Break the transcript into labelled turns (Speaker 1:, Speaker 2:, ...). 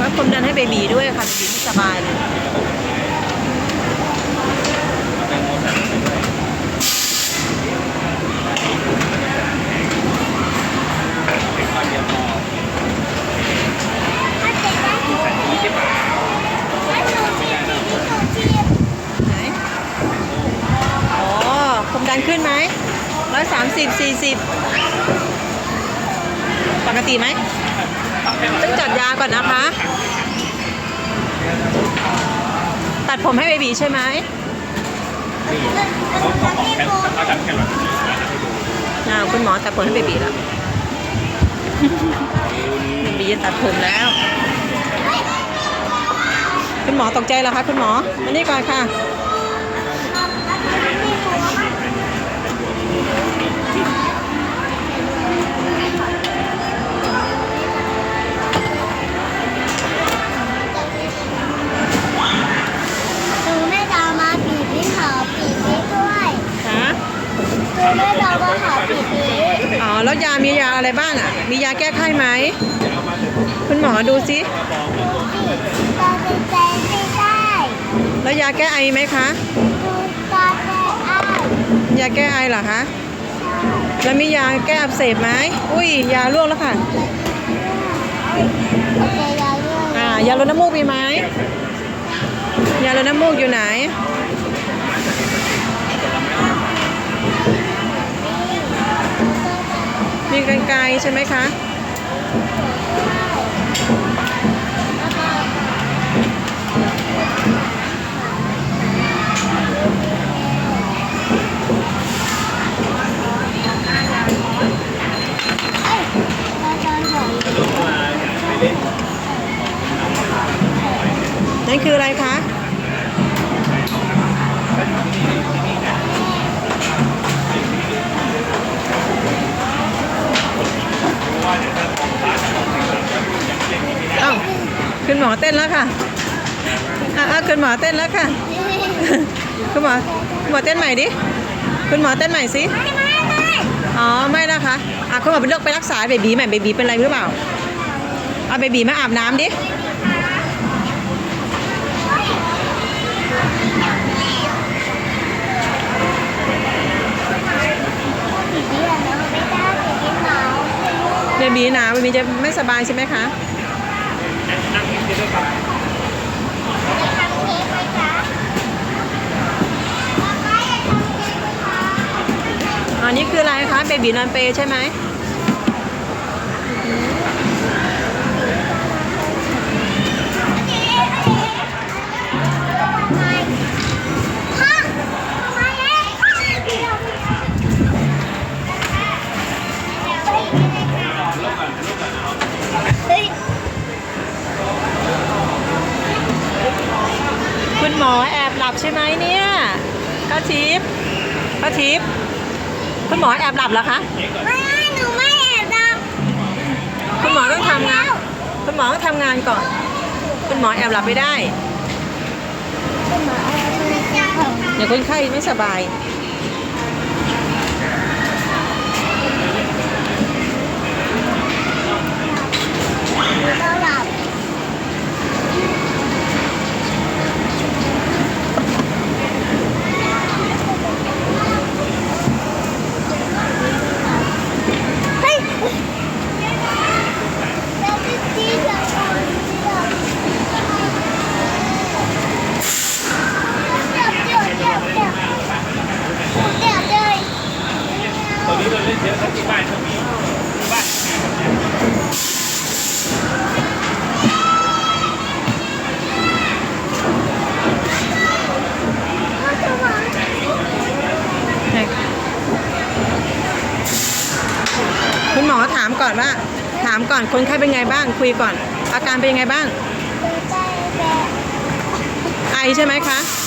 Speaker 1: วัดความดันให้เบบีด้วยค่ะเบบีไม่สบายเลย
Speaker 2: ถ้าเจ็บได้หนูถ้าหนูฉีดที่หนูฉีด
Speaker 1: ไหนอ๋อความดันขึ้นไหมร้อย สามสิบสี่สิบปกติไหมต้องจัดยาก่อนนะคะ ตัดผมให้เบบีใช่ไหม
Speaker 2: เขาบอกแค่เขาจัดแค่หลัง
Speaker 1: อ้าวคุณหมอตัดผมให้เบบีแล้วเบบีจะตัดผมแล้ว คุณหมอตกใจเหรอคะคุณหมอมานี่ก่อนค่ะ
Speaker 2: หนูไม่ดาวมาปีกพี่ขอปีกพี่ด้วย
Speaker 1: ฮะ
Speaker 2: หนูไม่ดาวมาขอปีกพี่
Speaker 1: อ๋อ แล้วยามียาอะไรบ้างอะ มียาแก้ไข้ไหม คุณหมอดูสิ
Speaker 2: ตาเป็นใจไม่ได้
Speaker 1: แล้วยาแก้ไอไหมคะ
Speaker 2: ดูตาเป็นอ้าย
Speaker 1: ยาแก้ไอเหรอคะ แล้วมียาแก้อักเสบไหมอุ้ย ยาล่วงแล้วค่ะ
Speaker 2: โอเคยายเรื่อง
Speaker 1: อ่ายาลดน้ำมูกมีไหมยาลดน้ำมูกอยู่ไหน ใช่ไหมคะนั่นคืออะไรคะ อเต้นแล้วค่ะอะคุณหมอเต้นแล้วค่ะ คุณหมอหมอเต้นใหม่ดิ คุณหมอเต้นใหม่สิ
Speaker 2: ไม่ไม่ไม่
Speaker 1: อ๋อไม่นะคะอะคุณหมอไปเลือกไปรักษาเบบีใหม่เบบีเป็นอะไรหรือเปล่าเอาเบบีมาอาบน้ำดิเบบีหนาวเบบีจะไม่สบายใช่ไหมคะ
Speaker 2: จ๊ะป๊าป๊าอยากทำเค้กไหมคะ
Speaker 1: อันนี้คืออะไรคะเบบีนอนเปใช่ไหม คุณหมอแอบหลับใช่ไหมเนี่ยป้าทิพย์ป้าทิพย์คุณหมอแอบหลับเหรอคะ
Speaker 2: ไม่หนูไม่แอบหลับ
Speaker 1: คุณหมอต้องทำงานคุณหมอต้องทำงานก่อน คุณหมอแอบหลับไม่ได้เดี๋ยวคนไข้ไม่สบาย
Speaker 2: เราหลับ เฮ้ยเราจะจีบเราอ่อนเดี๋ยวเดี๋ยวเดี๋ยวเดี๋ยวเดี๋ยวเดี๋ยว
Speaker 3: ตอนนี้เราเล่นเยอะครับที่บ้านก็มีที่บ้าน
Speaker 1: คุณหมอถาม ก่อนว่า ถามก่อนคนไข้เป็นไงบ้าง คุยก่อน อาการเป็นยังไงบ้าง
Speaker 2: ใจแบบ
Speaker 1: ไอใช่ไหมคะ
Speaker 2: ไ